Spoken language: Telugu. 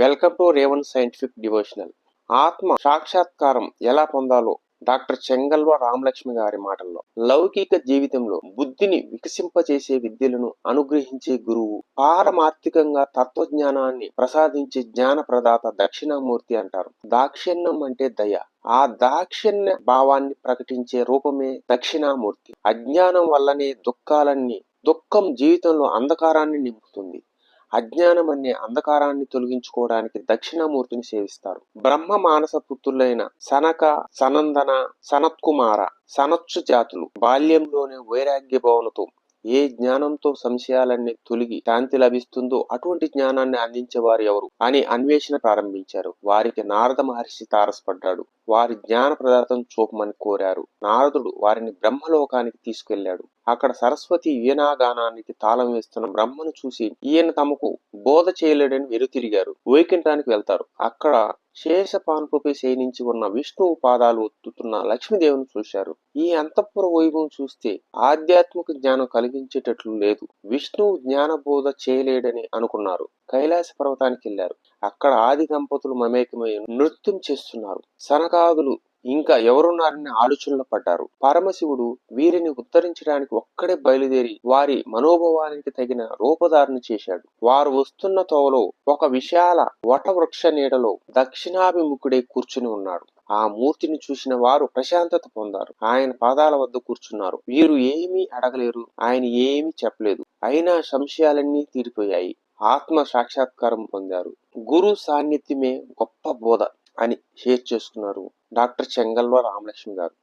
Welcome to Revan scientific devotional. ఆత్మ సాక్షాత్కారం ఎలా పొందాలో డాక్టర్ చెంగల్వ రామలక్ష్మి గారి మాటల్లో. లౌకిక జీవితంలో బుద్ధిని వికసింపచేసే విద్యలను అనుగ్రహించే గురువు పారమార్థికంగా తత్వజ్ఞానాన్ని ప్రసాదించే జ్ఞాన ప్రదాత దక్షిణామూర్తి అంటారు. దాక్షిణ్యం అంటే దయ. ఆ దాక్షిణ్య భావాన్ని ప్రకటించే రూపమే దక్షిణామూర్తి. అజ్ఞానం వల్లనే దుఃఖాలన్నీ దుఃఖం జీవితంలో అంధకారాన్ని నింపుతుంది. అజ్ఞానం అనే అంధకారాన్ని తొలగించుకోవడానికి దక్షిణామూర్తిని సేవిస్తారు. బ్రహ్మ మానస పుత్రులైన సనక సనందన సనత్కుమార సనత్సు జాతులు బాల్యంలోనే వైరాగ్య భావనతో ఏ జ్ఞానంతో సంశయాలన్నీ తొలగి శాంతి లభిస్తుందో అటువంటి జ్ఞానాన్ని అందించేవారు ఎవరు అని అన్వేషణ ప్రారంభించారు. వారికి నారద మహర్షి తారసపడ్డాడు. వారి జ్ఞాన ప్రదార్థం చూపమని కోరారు. నారదుడు వారిని బ్రహ్మలోకానికి తీసుకెళ్ళాడు అక్కడ సరస్వతి వీణాగానానికి తాళం వేస్తున్న బ్రహ్మను చూసి ఈయన తమకు బోధ చేయలేడని వెనుతిరిగారు. వైకుంఠానికి వెళ్తారు. అక్కడ శేషపాన్పుపై శయనించి ఉన్న విష్ణువు పాదాలు ఒత్తుతున్న లక్ష్మీదేవిని చూశారు. ఈ అంతఃపుర వైభవం చూస్తే ఆధ్యాత్మిక జ్ఞానం కలిగించేటట్లు లేదు. విష్ణువు జ్ఞాన బోధ చేయలేడని అనుకున్నారు. కైలాస పర్వతానికి వెళ్ళారు అక్కడ ఆది దంపతులు మమేకమై నృత్యం చేస్తున్నారు. సనకాదులు ఇంకా ఎవరున్నారని ఆలోచనలో పడ్డారు. పరమశివుడు వీరిని ఉత్తరించడానికి ఒక్కడే బయలుదేరి వారి మనోభావానికి తగిన రూపధారణ చేశాడు. వారు వస్తున్న తోవలో ఒక విశాల వటవృక్ష నీడలో దక్షిణాభిముఖుడై కూర్చుని ఉన్నాడు ఆ మూర్తిని చూసిన వారు ప్రశాంతత పొందారు. ఆయన పాదాల వద్ద కూర్చున్నారు. వీరు ఏమీ అడగలేరు. ఆయన ఏమీ చెప్పలేదు. అయినా సంశయాలన్నీ తీరిపోయాయి. ఆత్మ సాక్షాత్కారం పొందారు. గురు సాన్నిధ్యమే గొప్ప బోధ. అని షేర్ చేసుకున్నారు డాక్టర్ చెంగల్వ రామలక్ష్మి గారు.